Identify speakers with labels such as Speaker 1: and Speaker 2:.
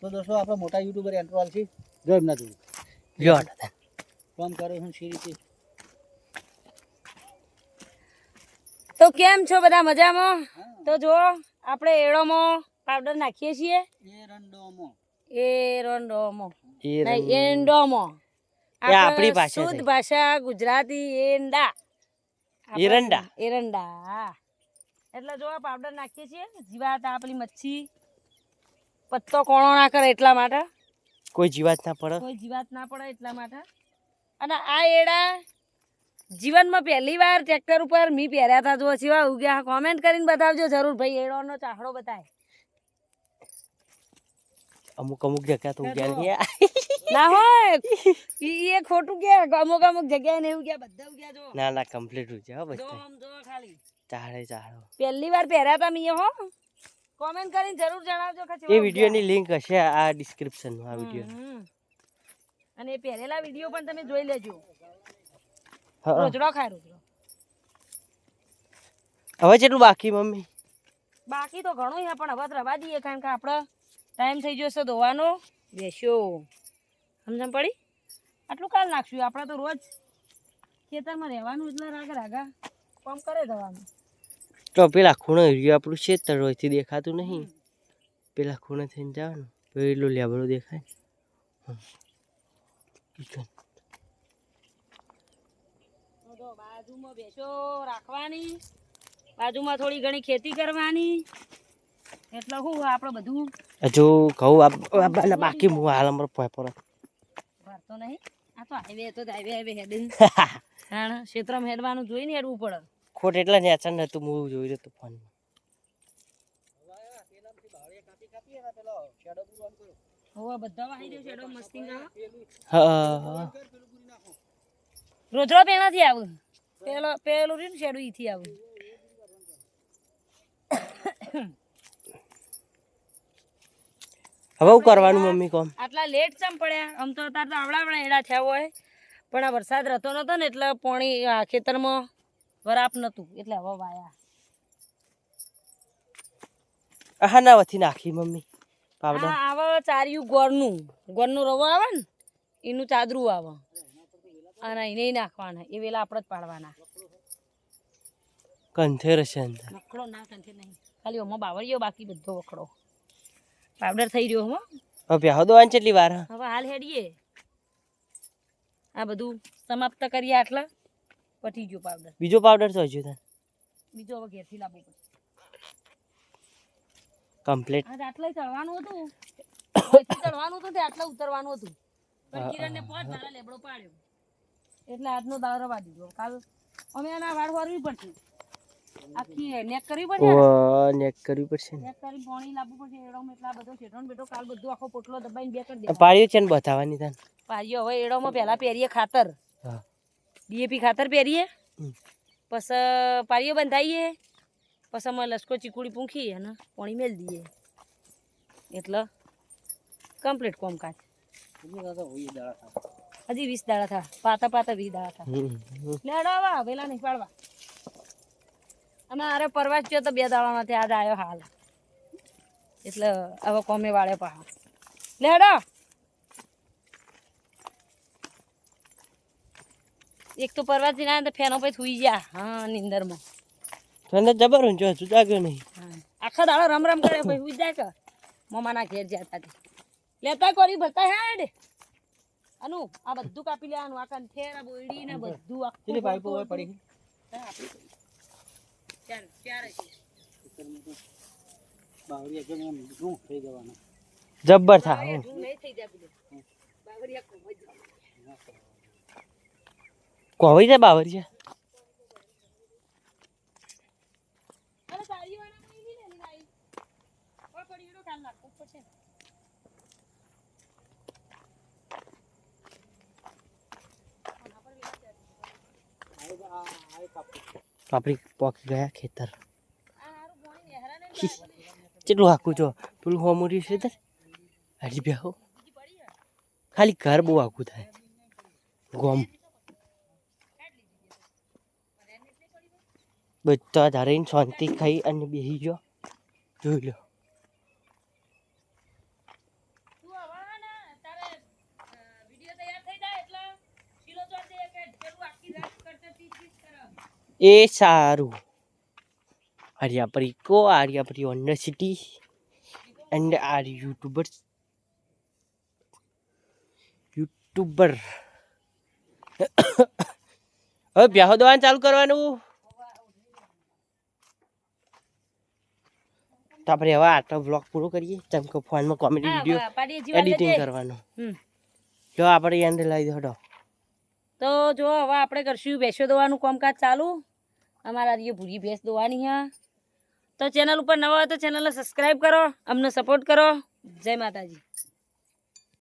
Speaker 1: તો દોસ્તો આપણે મોટા યુટ્યુબર એન્ટ્રોલ છે જો એમના જોડે.
Speaker 2: જો.
Speaker 1: કામ કરે છે સી રીતે?
Speaker 3: તો કેમ છો બધા મજામાં? તો જો આપણે એળોમાં પાવડર નાખીએ છીએ.
Speaker 1: એ રંડોમો.
Speaker 3: એરંડોમો
Speaker 2: એ
Speaker 3: નહીં
Speaker 2: રંગ-
Speaker 3: એંડોમો
Speaker 2: એ આપણી ભાષા
Speaker 3: શુદ્ધ ભાષા ગુજરાતી એંડા.
Speaker 2: એરંડા.
Speaker 3: એરંડા એટલે જો આ પાવડર નાખીએ છીએ જીવાત આ પેલી મચ્છી પત્તો કોણો ના કરે એટલા માટે?
Speaker 2: કોઈ જીવાત ના પડે.
Speaker 3: કોઈ જીવાત ના પડે એટલા માટે? અને આ એડા જીવનમાં પહેલી વાર ટ્રેક્ટર ઉપર મી પહેર્યા હતા જો સિવા ઉગ્યા કોમેન્ટ કરીને બતાવજો જરૂર. ભાઈ એડોનો ચાહડો બતાય.
Speaker 2: અમુક અમુક જગ્યા તો ઉગ્યા. નહીં
Speaker 3: ના હોય. ઈ એ ખોટું કે અમુક અમુક જગ્યાએ ને એવું બધા ઉગ્યા જો
Speaker 2: ના ના કમ્પ્લીટ ઉગ્યા હો
Speaker 3: જો આમ જો ખાલી.
Speaker 2: ચાહડે ચાહડો.
Speaker 3: પહેલી વાર પહેર્યા હતા મી હો. કોમેન્ટ કરીને જરૂર જણાવજો કે
Speaker 2: એ વિડીયોની લિંક હશે આ ડિસ્ક્રિપ્શનમાં આ વિડિયો
Speaker 3: અને એ પહેરેલા વીડિયો પણ તમે જોઈ લેજો. રોજડો ખાય રોજડો.
Speaker 2: હવે કેટલું બાકી મમ્મી?
Speaker 3: બાકી તો ઘણું છે પણ હવે રવા દઈએ કારણ કે આપણે ટાઈમ થઈ ગયો છે ધોવાનો. બેસ્યો. સમજણ પડી? આટલું કાલ નાખશું. આપણે તો રોજ ખેતરમાં રહેવાનું એટલે રાગ રાગા. કામ કરે જવાનું
Speaker 2: તો પેલા ખૂણો રહ્યું આપણું છે હોયથી દેખાતું નહીં. પેલા ખૂણે થઈને જવાનું પેલું લેબડું દેખાય.
Speaker 3: બાજુમાં બેસો રાખવાની. બાજુમાં થોડી ઘણી ખેતી કરવાની. એટલે શું આપણે બધું.
Speaker 2: હજુ ઘઉં બાકી હું હાલ અમારો પોય પર.
Speaker 3: ભરતો નહીં. આ તો હાઈવે તો હાઈવે હાઈવે હેડીને હા ક્ષેત્રમાં હેડવાનું જોઈને હેડવું પડે.
Speaker 2: ખોટ એટલા નેચર હતું હું જોઈ રહ્યો તો ફોન
Speaker 1: પેલો
Speaker 3: ગાવા
Speaker 2: હા.
Speaker 3: રોજડો આવું. પેલો પેલું ને શેડું ઈથી આવું.
Speaker 2: હવે હું કરવાનું મમ્મી કોમ?
Speaker 3: આટલા લેટ ચમ પડ્યા? આમ તો અત્યારે તો આવડા આવડા એડા થયા હોય. પણ આ વરસાદ રહેતો નતો ને એટલે પાણી આ ખેતરમાં વરાપ નતું એટલે હવે વાયા
Speaker 2: હા ના વથી નાખી મમ્મી પાવડર.
Speaker 3: આ આવે ચાર્યું ગોળનું. ગોળનું રવો આવે ને એનું ચાદરું આવે. અને એને નાખવાના એ વેલા આપણે જ પાડવાના.
Speaker 2: કંથેર છે અંદર.
Speaker 3: વખડો ના કંઠે નહીં. ખાલી ઓમાં બાવળિયો બાકી બધો વખડો પાવડર થઈ રહ્યો હો.
Speaker 2: હવે પ્યાહો દોવાની કેટલી વાર
Speaker 3: હવે હાલ હેડીએ. આ બધું સમાપ્ત કરીએ આટલા. ગયો પાવડર
Speaker 2: બીજો પાવડર તો હજુ થાય
Speaker 3: બીજો હવે ઘેરથી લાવવો પડશે
Speaker 2: કમ્પ્લીટ
Speaker 3: આજ આટલે ચડવાનું હતું. ચડવાનું હતું તે આટલે ઉતરવાનું હતું. પણ કિરણને પાંચ મારા લેબડો પાડ્યો. એટલે આજનો દાવ રવા દીધો. કાલ અમે એના વાળ વારવી પડશે. આખી નેક કરવી પડશે
Speaker 2: ઓ નેક કરવી પડશે
Speaker 3: નેક કરી પાણી લાવવું પડશે એડોમાં એટલા બધો શેઠો બેટો કાલ બધું આખો પોટલો દબાઈને બે કરી દે
Speaker 2: પાળ્યો છે ને બતાવવાની તને.
Speaker 3: પારીઓ હવે એડોમાં પહેલા પહેરીએ ખાતર.
Speaker 2: હા.
Speaker 3: ડીએપી ખાતર પહેરીએ. પછી પારીઓ બંધાઈએ. પછી અમે લસકો ચીકુડી પૂંખી અને પાણી મેલ દઈએ. એટલે કમ્પ્લીટ કોમકાજ હજી વીસ દાડા થા. પાતા પાતા વીસ દાડા થા. લેડાવા. વેલા નહીં પાડવા અને અરે પરવાસ ગયો તો બે દાડા ત્યાં આજ આવ્યો હાલ. એટલે હવે કોમે વાળે પા લેડો એક તો પરવાજી ના તો ફેનો પછી સુઈ જા હા નિંદરમાં.
Speaker 2: ઠંડા જબર હું હજુ જાગ્યો નહીં.
Speaker 3: આખા દાડો રમ રમ કરે પછી સુઈ જાય કે? મમાના ઘેર જતા લેતા કોરી બતા હેડ અનુ આ બધું કાપી લેવાનું આ કંઠેર આ બોયડી ને બધું આખું
Speaker 1: હોય
Speaker 3: ગોળ ગોળ.
Speaker 1: પડી
Speaker 3: આપી ચાર
Speaker 1: બાવરી એકદમ એમ શું થઈ જવાનું.
Speaker 2: જબ્બર થા હું.
Speaker 3: નહીં થઈ જાય પેલું. બાવળિયા ખૂબ જ જાય.
Speaker 2: કોવી જાય બાવર છે. આપણી પોકી ગયા ખેતર. કેટલું આખું છો પેલું હોમુર્યું છે હાજી
Speaker 3: હે.
Speaker 2: ખાલી ઘર બહુ આખું થાય. ગોમ. બધા ધારીને શાંતિ ખાઈ અને બેસી ગયો જોઈ લો. એ સારું. આર્યાપરી કો Aryapari university and are YouTuber YouTuber હવે બ્યાહો દવાનું ચાલુ કરવાનું. તો આપણે હવે આટલો બ્લોગ પૂરો કરીએ. જેમ કે ફોનમાં કોમેડી વીડિયો એડિટિંગ કરવાનો. જો આપણે એન્ડ લાવી દો
Speaker 3: તો જો હવે આપણે કરશું ભેંસો દોવાનું કામકાજ ચાલુ. અમારા જે ભૂરી ભેંસ દોવાની હા. તો ચેનલ ઉપર નવા હોય તો ચેનલને સબસ્ક્રાઈબ કરો. અમને સપોર્ટ કરો. જય માતાજી.